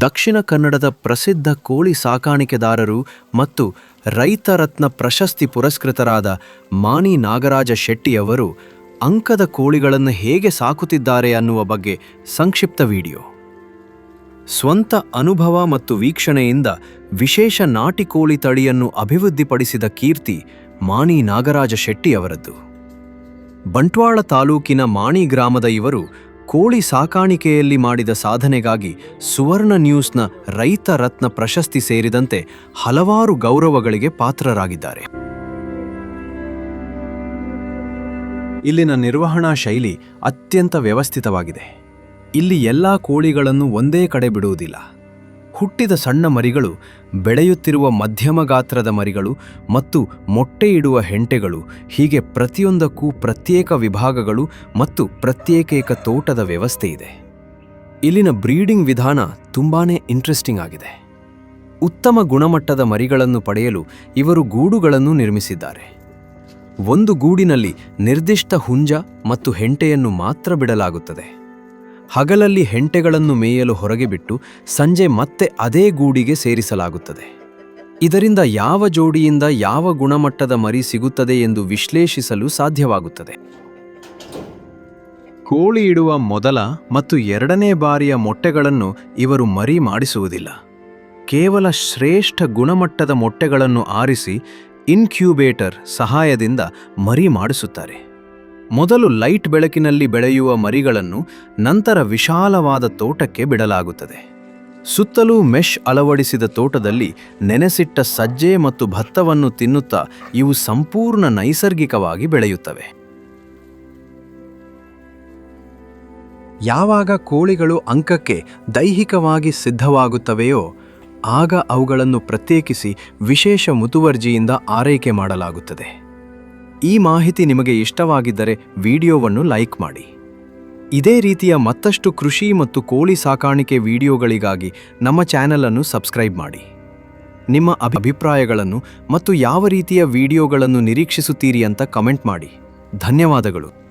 ದಕ್ಷಿಣ ಕನ್ನಡದ ಪ್ರಸಿದ್ಧ ಕೋಳಿ ಸಾಕಾಣಿಕೆದಾರರು ಮತ್ತು ರೈತರತ್ನ ಪ್ರಶಸ್ತಿ ಪುರಸ್ಕೃತರಾದ ಮಾಣಿ ನಾಗರಾಜ ಶೆಟ್ಟಿಯವರು ಅಂಕದ ಕೋಳಿಗಳನ್ನು ಹೇಗೆ ಸಾಕುತ್ತಿದ್ದಾರೆ ಅನ್ನುವ ಬಗ್ಗೆ ಸಂಕ್ಷಿಪ್ತ ವಿಡಿಯೋ. ಸ್ವಂತ ಅನುಭವ ಮತ್ತು ವೀಕ್ಷಣೆಯಿಂದ ವಿಶೇಷ ನಾಟಿ ಕೋಳಿ ತಳಿಯನ್ನು ಅಭಿವೃದ್ಧಿಪಡಿಸಿದ ಕೀರ್ತಿ ಮಾಣಿ ನಾಗರಾಜ ಶೆಟ್ಟಿಯವರದ್ದು. ಬಂಟ್ವಾಳ ತಾಲೂಕಿನ ಮಾಣಿ ಗ್ರಾಮದ ಇವರು ಕೋಳಿ ಸಾಕಾಣಿಕೆಯಲ್ಲಿ ಮಾಡಿದ ಸಾಧನೆಗಾಗಿ ಸುವರ್ಣ ನ್ಯೂಸ್ನ ರೈತ ರತ್ನ ಪ್ರಶಸ್ತಿ ಸೇರಿದಂತೆ ಹಲವಾರು ಗೌರವಗಳಿಗೆ ಪಾತ್ರರಾಗಿದ್ದಾರೆ. ಇಲ್ಲಿನ ನಿರ್ವಹಣಾ ಶೈಲಿ ಅತ್ಯಂತ ವ್ಯವಸ್ಥಿತವಾಗಿದೆ. ಇಲ್ಲಿ ಎಲ್ಲಾ ಕೋಳಿಗಳನ್ನು ಒಂದೇ ಕಡೆ ಬಿಡುವುದಿಲ್ಲ. ಹುಟ್ಟಿದ ಸಣ್ಣ ಮರಿಗಳು, ಬೆಳೆಯುತ್ತಿರುವ ಮಧ್ಯಮ ಗಾತ್ರದ ಮರಿಗಳು ಮತ್ತು ಮೊಟ್ಟೆ ಇಡುವ ಹೆಂಟೆಗಳು, ಹೀಗೆ ಪ್ರತಿಯೊಂದಕ್ಕೂ ಪ್ರತ್ಯೇಕ ವಿಭಾಗಗಳು ಮತ್ತು ಪ್ರತ್ಯೇಕೇಕ ತೋಟದ ವ್ಯವಸ್ಥೆ ಇದೆ. ಇಲ್ಲಿನ ಬ್ರೀಡಿಂಗ್ ವಿಧಾನ ತುಂಬಾನೇ ಇಂಟ್ರೆಸ್ಟಿಂಗ್ ಆಗಿದೆ. ಉತ್ತಮ ಗುಣಮಟ್ಟದ ಮರಿಗಳನ್ನು ಪಡೆಯಲು ಇವರು ಗೂಡುಗಳನ್ನು ನಿರ್ಮಿಸಿದ್ದಾರೆ. ಒಂದು ಗೂಡಿನಲ್ಲಿ ನಿರ್ದಿಷ್ಟ ಹುಂಜ ಮತ್ತು ಹೆಂಟೆಯನ್ನು ಮಾತ್ರ ಬಿಡಲಾಗುತ್ತದೆ. ಹಗಲಲ್ಲಿ ಹೆಂಟೆಗಳನ್ನು ಮೇಯಲು ಹೊರಗೆ ಬಿಟ್ಟು ಸಂಜೆ ಮತ್ತೆ ಅದೇ ಗೂಡಿಗೆ ಸೇರಿಸಲಾಗುತ್ತದೆ. ಇದರಿಂದ ಯಾವ ಜೋಡಿಯಿಂದ ಯಾವ ಗುಣಮಟ್ಟದ ಮರಿ ಸಿಗುತ್ತದೆ ಎಂದು ವಿಶ್ಲೇಷಿಸಲು ಸಾಧ್ಯವಾಗುತ್ತದೆ. ಕೋಳಿ ಇಡುವ ಮೊದಲ ಮತ್ತು ಎರಡನೇ ಬಾರಿಯ ಮೊಟ್ಟೆಗಳನ್ನು ಇವರು ಮರಿ ಮಾಡಿಸುವುದಿಲ್ಲ. ಕೇವಲ ಶ್ರೇಷ್ಠ ಗುಣಮಟ್ಟದ ಮೊಟ್ಟೆಗಳನ್ನು ಆರಿಸಿ ಇನ್ಕ್ಯೂಬೇಟರ್ ಸಹಾಯದಿಂದ ಮರಿ ಮಾಡಿಸುತ್ತಾರೆ. ಮೊದಲು ಲೈಟ್ ಬೆಳಕಿನಲ್ಲಿ ಬೆಳೆಯುವ ಮರಿಗಳನ್ನು ನಂತರ ವಿಶಾಲವಾದ ತೋಟಕ್ಕೆ ಬಿಡಲಾಗುತ್ತದೆ. ಸುತ್ತಲೂ ಮೆಶ್ ಅಳವಡಿಸಿದ ತೋಟದಲ್ಲಿ ನೆನೆಸಿಟ್ಟ ಸಜ್ಜೆ ಮತ್ತು ಭತ್ತವನ್ನು ತಿನ್ನುತ್ತಾ ಇವು ಸಂಪೂರ್ಣ ನೈಸರ್ಗಿಕವಾಗಿ ಬೆಳೆಯುತ್ತವೆ. ಯಾವಾಗ ಕೋಳಿಗಳು ಅಂಕಕ್ಕೆ ದೈಹಿಕವಾಗಿ ಸಿದ್ಧವಾಗುತ್ತವೆಯೋ, ಆಗ ಅವುಗಳನ್ನು ಪ್ರತ್ಯೇಕಿಸಿ ವಿಶೇಷ ಮುತುವರ್ಜಿಯಿಂದ ಆರೈಕೆ ಮಾಡಲಾಗುತ್ತದೆ. ಈ ಮಾಹಿತಿ ನಿಮಗೆ ಇಷ್ಟವಾಗಿದ್ದರೆ ವಿಡಿಯೋವನ್ನು ಲೈಕ್ ಮಾಡಿ. ಇದೇ ರೀತಿಯ ಮತ್ತಷ್ಟು ಕೃಷಿ ಮತ್ತು ಕೋಳಿ ಸಾಕಾಣಿಕೆ ವಿಡಿಯೋಗಳಿಗಾಗಿ ನಮ್ಮ ಚಾನೆಲನ್ನು ಸಬ್ಸ್ಕ್ರೈಬ್ ಮಾಡಿ. ನಿಮ್ಮ ಅಭಿಪ್ರಾಯಗಳನ್ನು ಮತ್ತು ಯಾವ ರೀತಿಯ ವಿಡಿಯೋಗಳನ್ನು ನಿರೀಕ್ಷಿಸುತ್ತೀರಿ ಅಂತ ಕಮೆಂಟ್ ಮಾಡಿ. ಧನ್ಯವಾದಗಳು.